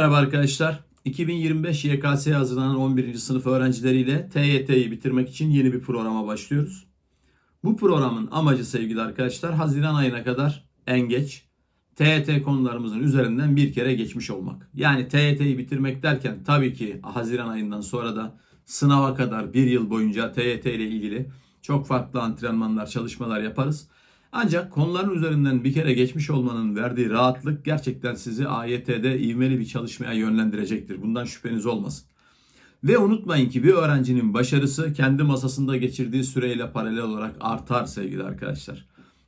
Merhaba arkadaşlar. 2025 YKS'ye hazırlanan 11. sınıf öğrencileriyle TYT'yi bitirmek için yeni bir programa başlıyoruz. Bu programın amacı sevgili arkadaşlar Haziran ayına kadar en geç TYT konularımızın üzerinden bir kere geçmiş olmak. Yani TYT'yi bitirmek derken tabii ki Haziran ayından sonra da sınava kadar bir yıl boyunca TYT ile ilgili çok farklı antrenmanlar, çalışmalar yaparız. Ancak konuların üzerinden bir kere geçmiş olmanın verdiği rahatlık gerçekten sizi AYT'de ivmeli bir çalışmaya yönlendirecektir. Bundan şüpheniz olmasın. Ve unutmayın ki bir öğrencinin başarısı kendi masasında geçirdiği süreyle paralel olarak artar sevgili arkadaşlar.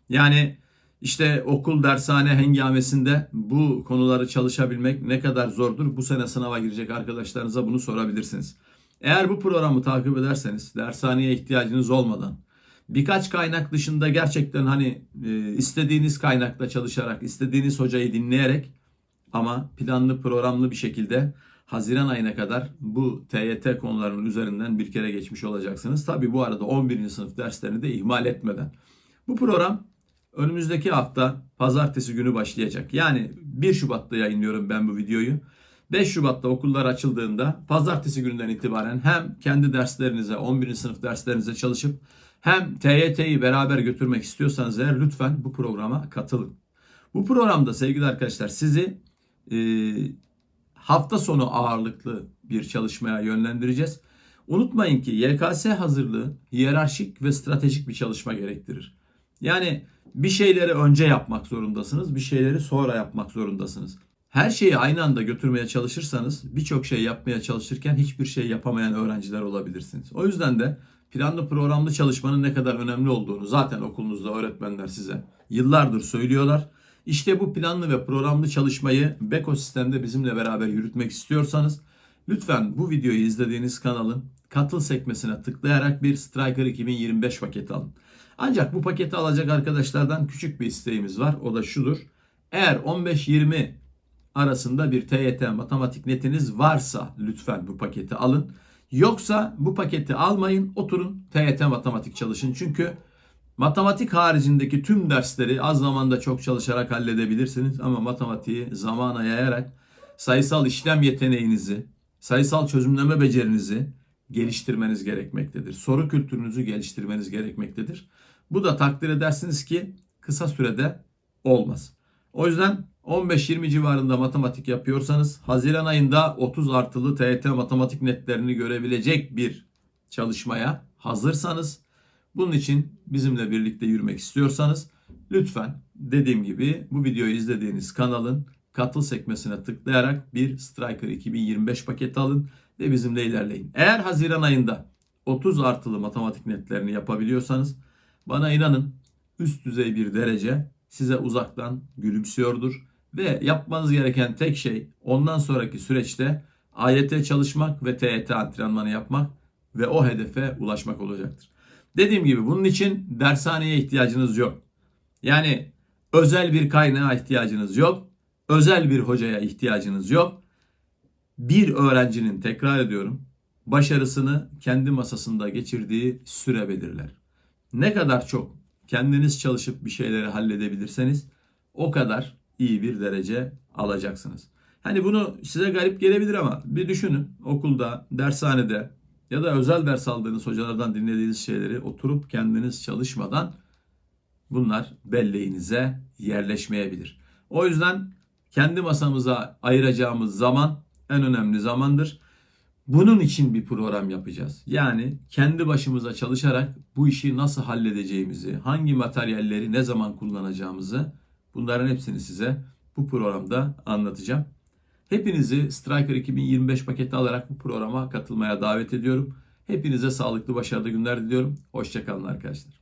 Yani işte okul dershane hengamesinde bu konuları çalışabilmek ne kadar zordur? Bu sene sınava girecek arkadaşlarınıza bunu sorabilirsiniz. Eğer bu programı takip ederseniz dershaneye ihtiyacınız olmadan birkaç kaynak dışında gerçekten hani e, istediğiniz kaynakla çalışarak, istediğiniz hocayı dinleyerek ama planlı programlı bir şekilde Haziran ayına kadar bu TYT konularının üzerinden bir kere geçmiş olacaksınız. Tabi bu arada 11. sınıf derslerini de ihmal etmeden. Bu program önümüzdeki hafta pazartesi günü başlayacak. Yani 1 Şubat'ta yayınlıyorum ben bu videoyu. 5 Şubat'ta okullar açıldığında pazartesi gününden itibaren hem kendi derslerinize 11. sınıf derslerinize çalışıp hem TYT'yi beraber götürmek istiyorsanız eğer lütfen bu programa katılın. Bu programda sevgili arkadaşlar sizi e, hafta sonu ağırlıklı bir çalışmaya yönlendireceğiz. Unutmayın ki YKS hazırlığı hiyerarşik ve stratejik bir çalışma gerektirir. Yani bir şeyleri önce yapmak zorundasınız, bir şeyleri sonra yapmak zorundasınız. Her şeyi aynı anda götürmeye çalışırsanız birçok şey yapmaya çalışırken hiçbir şey yapamayan öğrenciler olabilirsiniz. O yüzden de planlı programlı çalışmanın ne kadar önemli olduğunu zaten okulunuzda öğretmenler size yıllardır söylüyorlar. İşte bu planlı ve programlı çalışmayı Beko sistemde bizimle beraber yürütmek istiyorsanız lütfen bu videoyu izlediğiniz kanalın katıl sekmesine tıklayarak bir Striker 2025 paketi alın. Ancak bu paketi alacak arkadaşlardan küçük bir isteğimiz var. O da şudur. Eğer 15-20 arasında bir TYT matematik netiniz varsa lütfen bu paketi alın. Yoksa bu paketi almayın, oturun TYT matematik çalışın. Çünkü matematik haricindeki tüm dersleri az zamanda çok çalışarak halledebilirsiniz ama matematiği zamana yayarak sayısal işlem yeteneğinizi, sayısal çözümleme becerinizi geliştirmeniz gerekmektedir. Soru kültürünüzü geliştirmeniz gerekmektedir. Bu da takdir edersiniz ki kısa sürede olmaz. O yüzden 15-20 civarında matematik yapıyorsanız Haziran ayında 30 artılı TYT matematik netlerini görebilecek bir çalışmaya hazırsanız bunun için bizimle birlikte yürümek istiyorsanız lütfen dediğim gibi bu videoyu izlediğiniz kanalın katıl sekmesine tıklayarak bir Striker 2025 paketi alın ve bizimle ilerleyin. Eğer Haziran ayında 30 artılı matematik netlerini yapabiliyorsanız bana inanın üst düzey bir derece size uzaktan gülümsüyordur ve yapmanız gereken tek şey ondan sonraki süreçte AYT çalışmak ve TYT antrenmanı yapmak ve o hedefe ulaşmak olacaktır. Dediğim gibi bunun için dershaneye ihtiyacınız yok. Yani özel bir kaynağa ihtiyacınız yok. Özel bir hocaya ihtiyacınız yok. Bir öğrencinin tekrar ediyorum başarısını kendi masasında geçirdiği süre belirler. Ne kadar çok kendiniz çalışıp bir şeyleri halledebilirseniz o kadar iyi bir derece alacaksınız. Hani bunu size garip gelebilir ama bir düşünün okulda, dershanede ya da özel ders aldığınız hocalardan dinlediğiniz şeyleri oturup kendiniz çalışmadan bunlar belleğinize yerleşmeyebilir. O yüzden kendi masamıza ayıracağımız zaman en önemli zamandır. Bunun için bir program yapacağız. Yani kendi başımıza çalışarak bu işi nasıl halledeceğimizi, hangi materyalleri ne zaman kullanacağımızı bunların hepsini size bu programda anlatacağım. Hepinizi Striker 2025 paketi alarak bu programa katılmaya davet ediyorum. Hepinize sağlıklı, başarılı günler diliyorum. Hoşçakalın arkadaşlar.